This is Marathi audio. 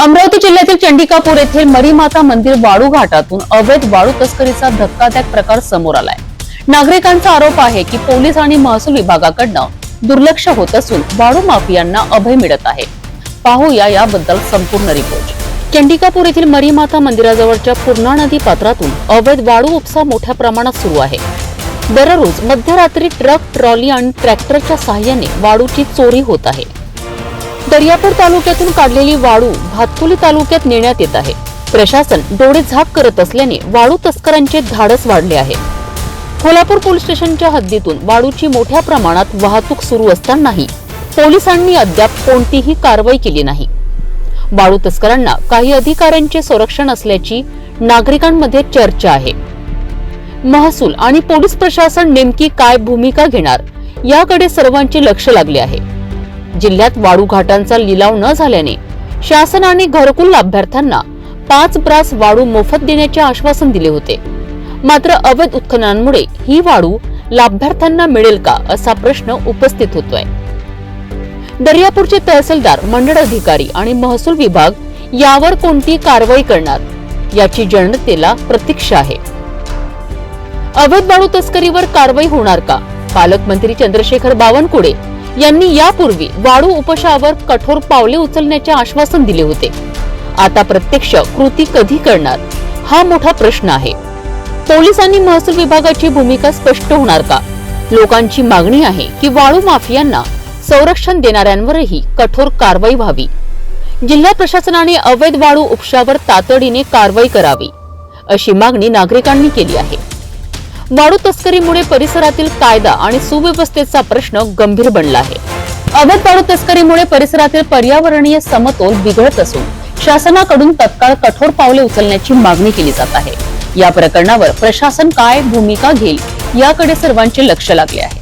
अमरावती जिल्ह्यातील चंडिकापूर येथील मरीमाता मंदिर वाळू घाटातून अवैध वाळू तस्करीचा धक्कादायक प्रकार समोर आलाय. नागरिकांचा आरोप आहे की पोलीस आणि महसूल विभागाकडनं दुर्लक्ष होत असून वाळू माफियांना अभय मिळत आहे. पाहूया याबद्दल संपूर्ण रिपोर्ट. चंडिकापूर येथील मरीमाता मंदिराजवळच्या पूर्णा नदी पात्रातून अवैध वाळू उपसा मोठ्या प्रमाणात सुरू आहे. दररोज मध्यरात्री ट्रक ट्रॉली आणि ट्रॅक्टरच्या सहाय्याने वाळूची चोरी होत आहे. दर्यापूर तालुक्यातून काढलेली वाळू भातकुली तालुक्यात नेण्यात येत आहे. प्रशासन डोळे झाक करत असल्याने वाळू तस्करांचे धाडस वाढले आहे. कोल्हापूर पोलीस स्टेशनच्या हद्दीतून वाळूची मोठ्या प्रमाणात वाहतूक सुरू असतानाही पोलिसांनी अद्याप कोणतीही कारवाई केली नाही. वाळू तस्करांना काही अधिकाऱ्यांचे संरक्षण असल्याची नागरिकांमध्ये चर्चा आहे. महसूल आणि पोलीस प्रशासन नेमकी काय भूमिका घेणार याकडे सर्वांचे लक्ष लागले आहे. जिल्ह्यात वाळू घाटांचा लिलाव न झाल्याने शासनाने घरकुल लाभार्थ्यांना पाच ब्रास वाळू मोफत देण्याचे आश्वासन दिले होते. मात्र अवैध उत्खननांमुळे ही वाळू लाभार्थ्यांना मिळेल का असा प्रश्न उपस्थित होतोय. दर्यापूरचे तहसीलदार मंडळ अधिकारी आणि महसूल विभाग यावर कोणती कारवाई करणार याची जनतेला प्रतीक्षा आहे. अवैध वाळू तस्करीवर कारवाई होणार का? पालकमंत्री चंद्रशेखर बावनकुळे यांनी यापूर्वी वाळू उपशावर कठोर पावले उचलण्याचे आश्वासन दिले होते. आता प्रत्यक्ष कृती कधी करणार? हा मोठा प्रश्न आहे. पोलीस आणि महसूल विभागाची भूमिका स्पष्ट होणार का? लोकांची मागणी आहे की वाळू माफियांना संरक्षण देणाऱ्यांवरही कठोर कारवाई व्हावी. जिल्हा प्रशासनाने अवैध वाळू उपशावर तातडीने कारवाई करावी अशी मागणी नागरिकांनी केली आहे. वाळू तस्करीमुळे परिसरातील कायदा आणि सुव्यवस्थेचा प्रश्न गंभीर बनला आहे. अवैध वाळू तस्करीमुळे परिसरातील पर्यावरणीय समतोल बिघडत असून शासनाकडून तत्काळ कठोर पावले उचलण्याची मागणी केली जात आहे. या प्रकरणावर प्रशासन काय भूमिका घेईल याकडे सर्वांचे लक्ष लागले आहे.